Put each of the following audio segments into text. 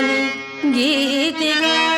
ीते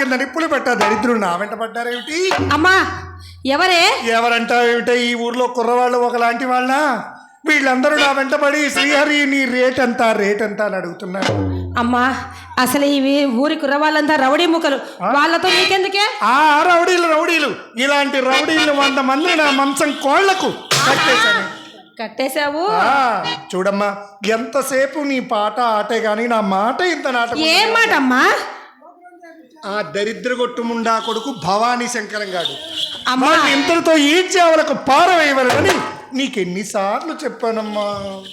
కింద నిప్పులు పెట్ట దరిద్రుడు నా వెంట పడ్డారేమిటి అమ్మా ఎవరే? ఎవరంటావేమిటే ఈ ఊర్లో కుర్రవాళ్ళు ఒకలాంటి వాళ్ళ వీళ్ళందరూ నా వెంటబడి శ్రీహరి నీ రేట్ ఎంత రేట్ ఎంత అని అడుగుతున్నారు. అమ్మా అసలు ఇవి ఊరి కుర్రవాళ్ళంతా రౌడీ ముక్కలు. వాళ్ళతో నీకెందుకే ఆ రౌడీలు రౌడీలు. ఇలాంటి రౌడీలు వంద మంది నా మంచం కోళ్ళకు కట్టేశాను కట్టేశావు? ఆ, చూడమ్మా ఎంతసేపు నీ పాట ఆటే గాని నా మాట ఇంత నాట ఏం మాట అమ్మా ఆ దరిద్ర కొట్టుముండా కొడుకు భవానీ శంకరం గాడు అమ్మా ఇంతటితో ఈడ్చి ఆవలకు పారవేయవలనని నీకెన్నిసార్లు చెప్పానమ్మా.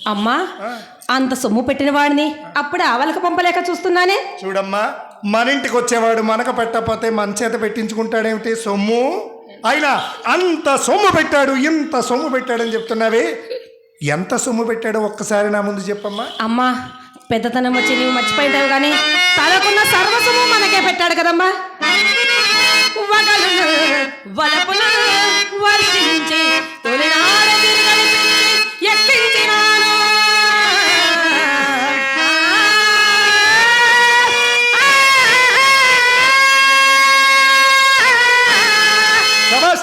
అమ్మా అంత సొమ్ము పెట్టిన వాడిని అప్పుడు ఆవలకు పంపలేక చూస్తున్నానే? చూడమ్మా మన ఇంటికి వచ్చేవాడు మనకు పెట్టకపోతే మన చేత పెట్టించుకుంటాడేమిటి సొమ్ము? అయినా అంత సొమ్ము పెట్టాడు ఇంత సొమ్ము పెట్టాడని చెప్తున్నావే? ఎంత సొమ్ము పెట్టాడో ఒక్కసారి నా ముందు చెప్పమ్మా. అమ్మా పెద్దతనం వచ్చి నీవు మర్చిపోయింటావు కానీ తనకున్న సర్వస్వము మనకే పెట్టాడు కదమ్మా వర్షించి తొలినాడ ఎక్కించినాను.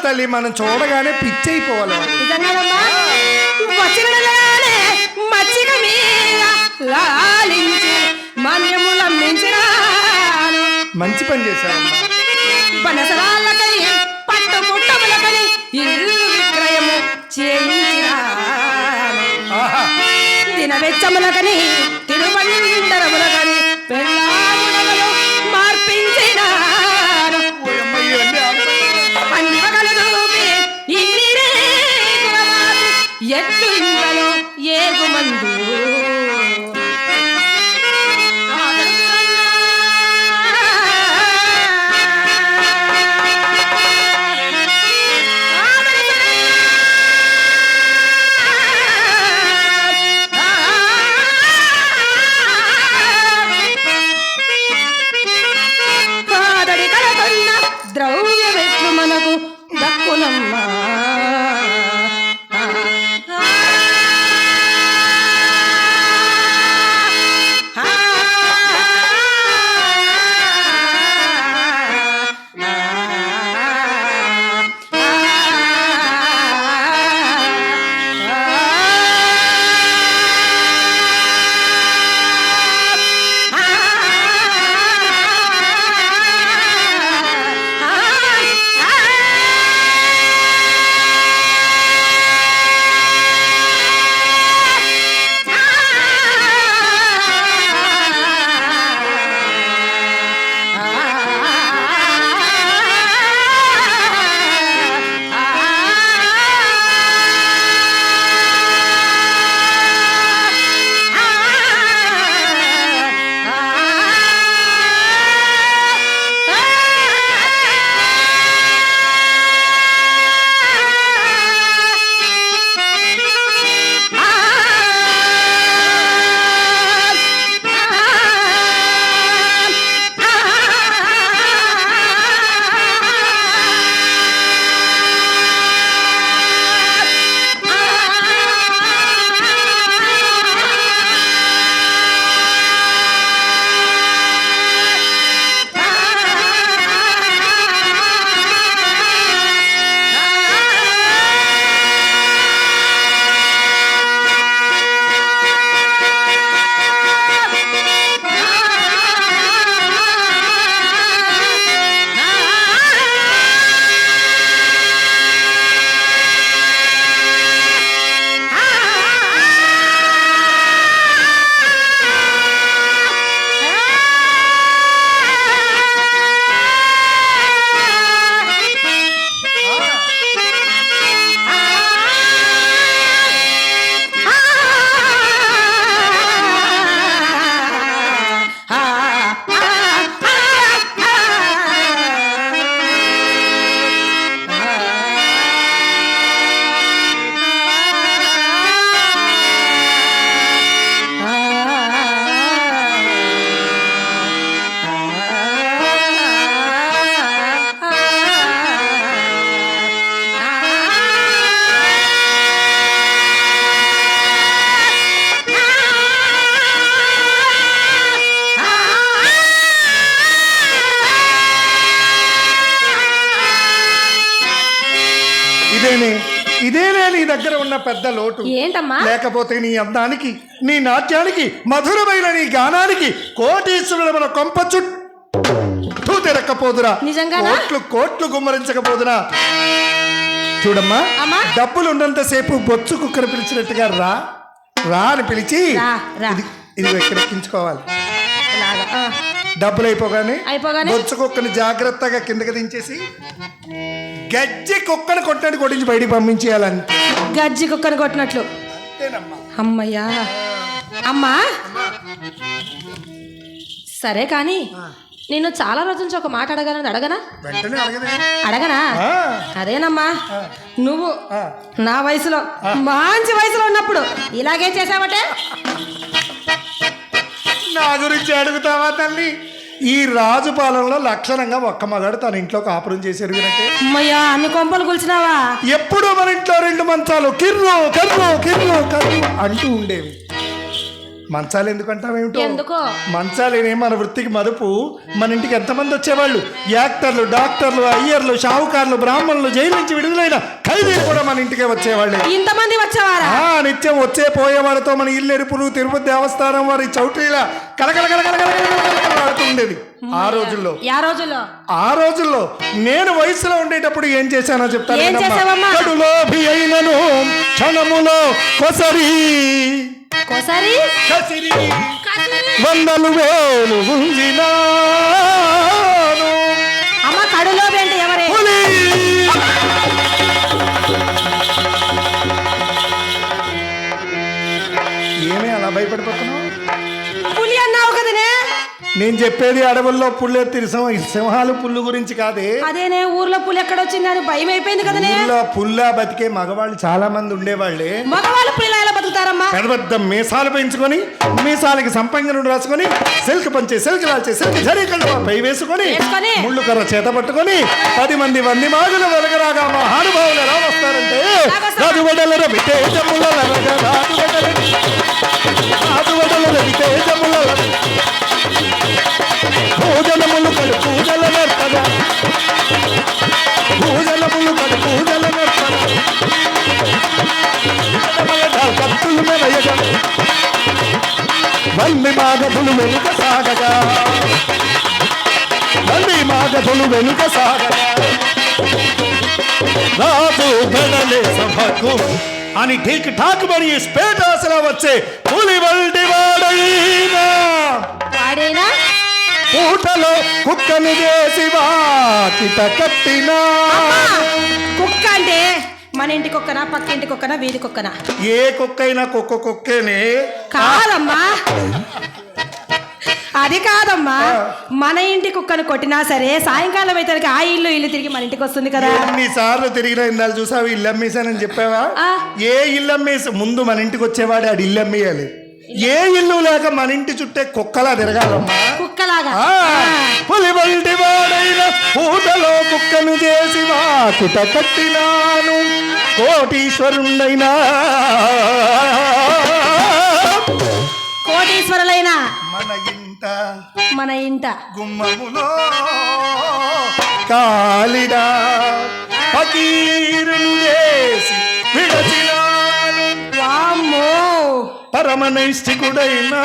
తల్లి మనం చూడగానే పిచ్చైపోవాలి. నిజంగానమ్మా? వచ్చిన లాలించి మన్యములందించినాను మంచి పని చేశావమ్మా బనసరాళ్ళకని పట్టు పుట్టములకని ఇల్లు విక్రయము చేయించినాను. మార్పించినాను. చూపి ఇన్ని ఎట్లు ఇంతలో ఏగుమందు. ఇదేనే ఇదేనే నీ దగ్గర ఉన్న పెద్ద లోటు. ఏంటమ్మా? లేకపోతే నీ అందానికి నీ నాట్యానికి మధురమైన నీ గానానికి కోటీశ్వరుల మన కొంప చుట్టూ తిరక్కపోదురా? కోట్లు కోట్లు గుమ్మరించకపోదురా. చూడమ్మా. డబ్బులు ఉన్నంతసేపు బొచ్చు కుక్కను పిలిచినట్టుగా రా. రా అని పిలిచి. ఇది డబ్బులు అయిపోగానే అయిపోగానే? బొచ్చు కుక్కని జాగ్రత్తగా కిందకి దించేసి గజ్జి కుక్కను కొట్టని కొట్టించి బయటికి పంపించేయాలంతే గజ్జి కుక్కను కొట్టినట్లు. అంతేనమ్మా. అమ్మయ్యా. అమ్మా. సరే కానీ నేను చాలా రోజుల నుంచి ఒక మాట అడగాలని అడగనా? వెంటనే అడగదే. అడగనా? ఆ, అదేనమ్మా. నువ్వు ఆ. నా వయసులో మంచి వయసులో ఉన్నప్పుడు ఇలాగే చేసావటే? నా గురించి అడుగుతావా తల్లి? ఈ రాజుపాలెంలో లక్షణంగా ఒక్క మగాడు తన ఇంట్లో కాపురం చేశారు అమ్మయ్యా అన్ని కొంపలు కూల్చినావా ఎప్పుడు మన ఇంట్లో రెండు మంచాలు? కిర్రు కర్రు కిర్రు కర్రు అంటూ ఉండేవి. మంచాలు ఎందుకంటావేమిటో? ఎందుకో? మంచాలేనే మన వృత్తికి మదుపు? మన ఇంటికి ఎంతమంది వచ్చేవాళ్ళు? యాక్టర్లు డాక్టర్లు అయ్యర్లు షావుకార్లు బ్రాహ్మణులు జైలు నుంచి విడుదలైన ఖైదీలు కూడా మన ఇంటికే వచ్చేవాళ్ళే. ఇంతమంది వచ్చేవారా? ఆ నిత్యం వచ్చే పోయేవాడితో మన ఇల్లెరుపులు తిరుపతి దేవస్థానం వారి చౌట్రీల కలకల కలకల ఆడుతూ ఉండేది. ఆ రోజుల్లో. యా రోజుల్లో. ఆ రోజుల్లో నేను వయసులో ఉండేటప్పుడు ఏం చేశానో చెప్తాను? కడులోభి అయినను క్షణములో కసిరి. వందలు వేలు ఉంజినాను అమ్మ కడులో ఏంటి ఎవరే? ఏమే అలా భయపడిపోతున్నావు? నేను చెప్పేది అడవుల్లో పుల్లెత్తి సింహ- సింహాలు పుల్లు గురించి కాదే. అదేనే ఊర్లో పులి ఎక్కడ వచ్చింది అని భయం అయిపోయింది కదనే. ఊళ్ళో పుల్లా బతికే మగవాళ్ళు చాలా మంది ఉండేవాళ్ళే. మగవాళ్ళు పులిలా ఎలా బతుకుతారమ్మా? పెద్ద పెద్ద మీసాలు పెంచుకొని మీసాలకి సంపంగనుడు రాసుకొని సిల్క్ పంచే సిల్క్ లాల్చే సిల్క్ జరీకళ్ళు పై వేసుకొని? ముళ్ళు కర్ర చేత పట్టుకొని పది మంది వంది మాగులు వెలగరాగా మహానుభావులు ఎలా వస్తారంటే ఎలాగొస్తారు? రాజువడల రవితే జముల లరగ రాజువడల నర్తగా కడు పూజల నర్తగా కత్తులు మెరయగా మాగధులు వెనుక సాగగా. వల్లి మాగధులు వెనుక సాగగా. రాజు బెడలే సభకు అని ఠీక్ ఠాక్ మరి స్పేటాసలా వచ్చే పులి వంటి వాడైనా. వాడేనా? పూటలో కుక్కను చేసి వాకిట కట్టినా. కుక్క అంటే మన ఇంటి కుక్కనా పక్క ఇంటి కుక్కనా వీధి కుక్కనా ఏ కుక్కైనా కుక్క కుక్కేనే. కాదమ్మా. అది కాదమ్మా. మన ఇంటి కుక్కను కొట్టినా సరే సాయంకాలం అయితే ఆ ఇల్లు ఇల్లు తిరిగి మన ఇంటికి వస్తుంది కదా. ఎన్నిసార్లు తిరిగినా ఇందాలు చూసావు ఇల్లు అమ్మేశానని చెప్పావా. ఏ ఇల్లు అమ్మేసి ముందు మన ఇంటికి వచ్చేవాడు ఆడు ఇల్లు అమ్మేయాలి. ఏ ఇల్లు లేక మన ఇంటి చుట్టే కుక్కలా తిరగాలమ్మా? కుక్కలాగా. పులి వంటి వాడైన పూటలో కుక్కను చేసి వాకుట కట్టినాను. కోటీశ్వరుండైనా కోటీశ్వరులైన. మన ఇంట. మన ఇంట. గుమ్మములో కాలిడా. ఫకీరును చేసి విడచినాను వామ్మో పరమనైష్ఠికుడైనా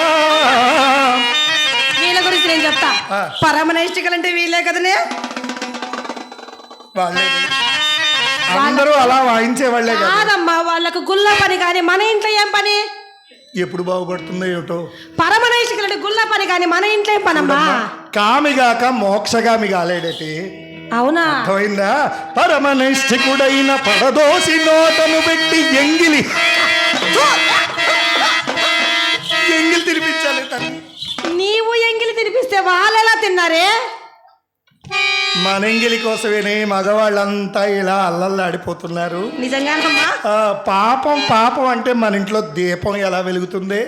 వీళ్ళ గురించి నేను చెప్తా. ఆ. పరమనైష్టికలు అంటే వీళ్ళే కదనే? వాళ్ళే అందరూ అలా వాయించే వాళ్ళే కదా. కాదమ్మా వాళ్ళకు గుల్ల పని కానీ మన ఇంట్లో ఏం పని? ఎప్పుడు బాగుపడుతుందో ఏమిటో. పరమనైష్టికలు అంటే గుల్ల పని కానీ మన ఇంట్లో ఏం పనమ్మా? కామిగాక మోక్షగామి కాలేడటి. అవునా? అర్థమైందా? పరమనిష్ఠికుడైన పడదోసి నోటను పెట్టి ఎంగిలి. ఎంగిలి తినిపించాలి నీవు ఎంగిలి తినిపిస్తే వాళ్ళు ఎలా తిన్నారే? మన ఎంగిలి కోసమేనే మగవాళ్ళంతా ఇలా అల్లల్లాడిపోతున్నారు. నిజంగానమ్మా ఆ, పాపం పాపం అంటే మన ఇంట్లో దీపం ఎలా వెలుగుతుంది?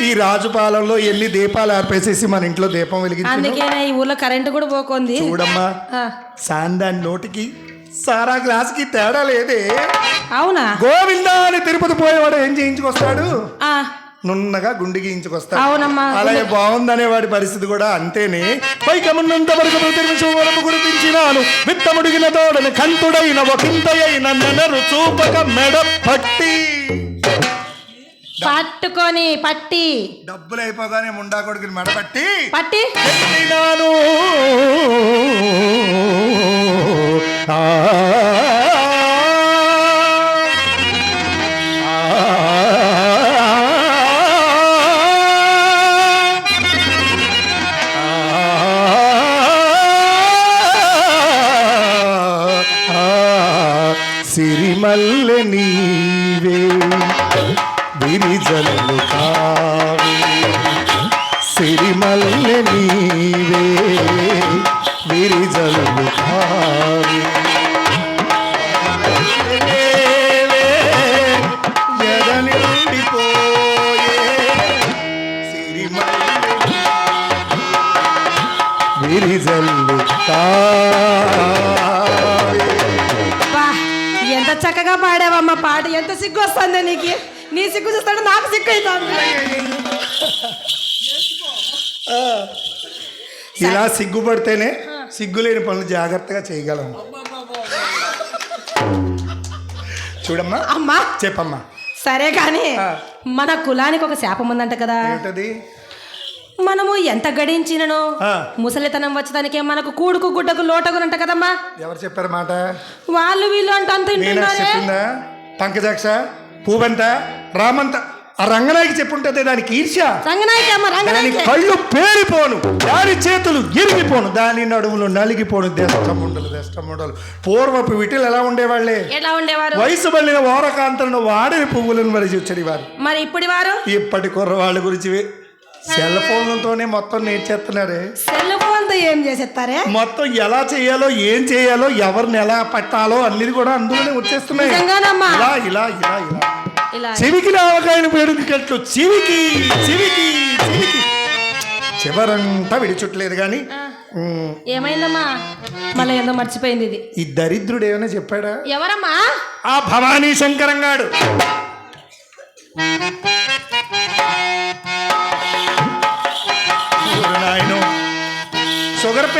ఈ రాజుపాలెంలో ఎన్ని దీపాలు ఆర్పేసేసి మన ఇంట్లో దీపం వెలిగించింది అందుకేనే ఈ ఊర్లో కరెంటు కూడా పోకుంది. చూడమ్మా ఆ, సాందాన్ నోటికి సారా గ్లాస్కి తేడా లేదే. అవునా? గోవిందా అని తిరుపతి పోయేవాడు ఏం చేయించుకొస్తాడు? నున్నగా గుండు గీయించుకొస్తాడు. అవునమ్మా. అలాగే బాగుందనే వాడి పరిస్థితి కూడా అంతేనే. పైకమున్నంత వరకు ప్రతినిమిషం వరకు గురిపించినాను. విత్తముడిగిన తోడని కంతుడైన ఒకంతయైన నెనరు చూపక మెడ పట్టి. పట్టుకొని పట్టి. డబ్బులు అయిపోగానే ముండా కొడుకుని మెడ పట్టి. పట్టి? పెట్టినాను. ఆ, సిరిమల్లె నీవే విరిజనులు కావే. సిరిమల్లె నీవే సిగ్గు వస్తుంది నీకు. నీ సిగ్గు చూస్తాడు నాకు సిగ్గు అవుతుంది ఇలా సిగ్గుపడితేనే సిగ్గులేని పనులు జాగ్రత్తగా చేయగలం. చూడమ్మా. అమ్మా. చెప్పమ్మా. సరే కానీ. మన కులానికి ఒక శాపం ఉందంట కదా. ఏంటది మనము ఎంత గడించినను. ముసలితనం వచ్చేదానికి మనకు కూడుకు గుడ్డకు లోటగునంట కదమ్మా. ఎవరు చెప్పారు మాట? వాళ్ళు వీళ్ళు అంట అంత పంకజాక్ష పూబంత రామంత. ఆ రంగనాయకి చెప్పుంటది దానికి ఈర్ష్య. దాని కళ్ళు పేరిపోను. దాని చేతులు ఇరిగిపోను. దాని నడుములు నలిగిపోను. దష్టముండలు దష్టముండలు పూర్వపు విటిలు ఎలా ఉండేవాళ్ళే? ఎలా ఉండేవారు? వయసు మళ్ళిన ఓరకాంతలను వాడిన పువ్వులను మరి చూచడి వారు మరి ఇప్పుడు వారు ఇప్పటి కుర్రవాళ్ళ గురించి సెల్ ఫోన్లతోనే మొత్తం నేర్చేస్తున్నారే. సెల్ ఫోన్తో ఏం చేసేస్తారే మొత్తం ఎలా చేయాలో ఏం చేయాలో ఎవరిని ఎలా పట్టాలో అన్నిది కూడా అందులోనే వచ్చేస్తున్నాయి. నిజంగానమ్మా. ఇలా ఇలా ఇలా ఇలా. ఇలా. చెవికి ఆవకాయలు పేరుకెట్లు చివికి చివికి చివికి. చివరంతా విడిచుట్లేదు కానీ ఏమైందమ్మా? మళ్ళీ ఏందో మర్చిపోయింది ఇది. ఈ దరిద్రుడు ఏమైనా చెప్పాడా? ఎవరమ్మా? ఆ భవానీ శంకరంగాడు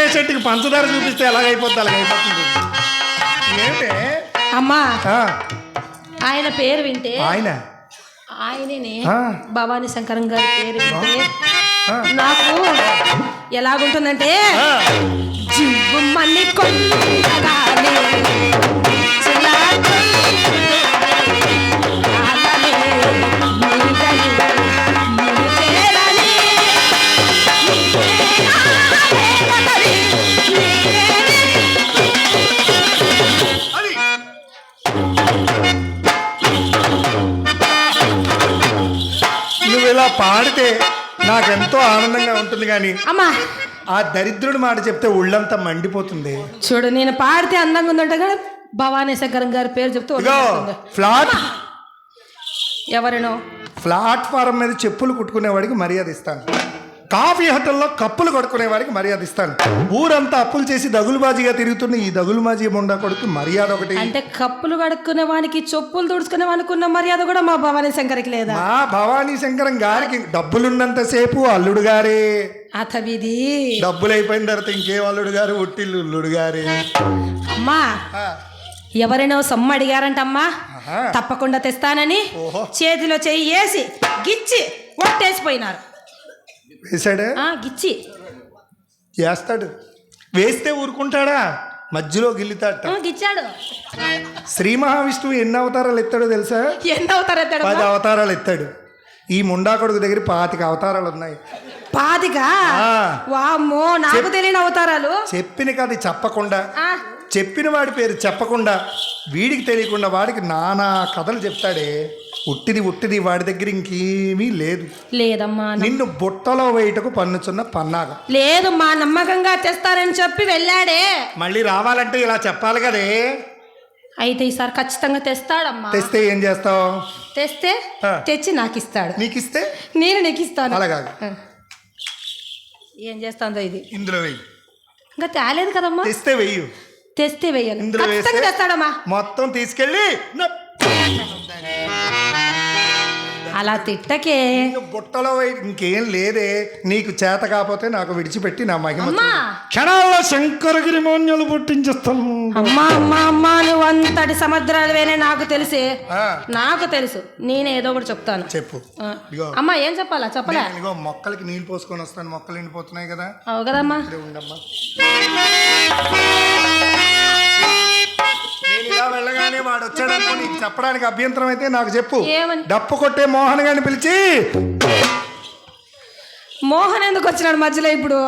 పేషెంట్కి పంచదార చూపిస్తే ఎలాగైపోద్ది అలాగైపోతుంది. ఏంటే అమ్మా. ఆయన పేరు వింటే ఆయన. ఆయననే. భవానీ శంకరం గారి పేరు వింటే నాకు ఎలాగుంటుందంటే. జివ్వుమని కొండగాలి, పాడితే నాకెంతో ఆనందంగా ఉంటుంది కానీ అమ్మా. ఆ దరిద్రుడి మాట చెప్తే ఒళ్ళంతా మండిపోతుంది. చూడు నేను పాడితే అందంగా ఉందంట కదా భవానీ శంకరం గారి పేరు చెప్తూ ఇగో. ఫ్లాట్. ఎవరినో? ప్లాట్ఫారం మీద చెప్పులు కుట్టుకునేవాడికి మర్యాద ఇస్తాను. కాఫీ హోటల్లో కప్పులు కొడుకునేవాడికి మర్యాద ఇస్తాను. ఊరంతా అప్పులు చేసి దగులుబాజీగా తిరుగుతున్న ఈ దగులుబాజీ ముండా కొడుకు మర్యాద ఒకటి. అంటే కప్పులు కడుక్కునే వానికి చెప్పులు తుడుచుకునే వానికి ఉన్న మర్యాద కూడా మా భవానీ శంకర్కి లేదా? మా భవానీ శంకరం గారికి డబ్బులున్నంతసేపు అల్లుడు గారే. అతవిది. డబ్బులు అయిపోయిన తర్వాత ఇంకేం అల్లుడు గారు? ఒట్టిల్లు అల్లుడు గారే. అమ్మా ఎవరైనా సొమ్ము అడిగారంటమ్మా. తప్పకుండా తెస్తానని. చేతిలో చెయ్యి వేసి గిచ్చి ఒట్టేసిపోయినారు వేశాడా? గిచ్చి. వేస్తాడు. వేస్తే ఊరుకుంటాడా? మధ్యలో గిల్లుతాట ఆ, గిచ్చాడు. శ్రీ మహావిష్ణువు ఎన్ని అవతారాలు ఎత్తాడో తెలుసా? ఎన్ని అవుతారు ఎత్తాడు పది అవతారాలు ఎత్తాడు. ఈ ముండా కొడుకు దగ్గర పాతిక అవతారాలు ఉన్నాయి. పాతిక. వామ్మో నాకు తెలియని అవతారాలు. చెప్పిన కథ చెప్పకుండా చెప్పిన వాడి పేరు చెప్పకుండా వీడికి తెలియకుండా వాడికి నానా కథలు చెప్తాడే. ఉట్టిది ఉట్టిది వాడి దగ్గర ఇంకేమీ లేదు. లేదమ్మా నిన్ను బుట్టలో వేయటకు పన్నుచున్న పన్నాగం. లేదు మా నమ్మకంగా తెస్తానని చెప్పి వెళ్ళాడే. మళ్ళీ రావాలంటే ఇలా చెప్పాలి కదే. అయితే ఈసారి ఖచ్చితంగా తెస్తాడమ్మా. తెస్తే ఏం చేస్తావు? తెస్తే ఆ. తెచ్చి నాకు ఇస్తాడు నీకు ఇస్తే నేను నీకు ఇస్తాను అలాగా ఆ. ఏం చేస్తాందో ఇది. ఇందులో వెయ్యి ఇంకా తేలేదు కదమ్మా. తెస్తే వెయ్యి తెస్తే వెయ్యాలి ఇందులో ఖచ్చితంగా వేస్తే? తెస్తాడమ్మా. మొత్తం తీసుకెళ్ళి నా- అలా తిట్టకే. బుట్టలో ఇంకేం లేదే. నీకు చేత కాకపోతే నాకు విడిచిపెట్టి నా మహిమ క్షణాల్లో శంకరగిరి మౌన్యాలు పుట్టించేస్తాను. అమ్మా అమ్మా అమ్మా నువ్వు అంతటి సముద్రాలువేనే నాకు తెలిసి. నాకు తెలుసు. నేను ఏదో ఒకటి చెప్తాను. చెప్పు. అమ్మా ఏం చెప్పాలా? చెప్పలే. ఇదిగో మొక్కలకి నీళ్ళు పోసుకొని వస్తాను. మొక్కలు ఎండిపోతున్నాయి కదా. అవు కదమ్మా. ఉండమ్మా. నేను ఇలా వెళ్ళగానే వాడు వచ్చాడనుకో నీకు చెప్పడానికి అభ్యంతరం అయితే నాకు చెప్పు. ఏమని? డప్పు కొట్టే మోహన్ గారిని పిలిచి. మోహన్ ఎందుకు వచ్చినాడు మధ్యలో ఇప్పుడు?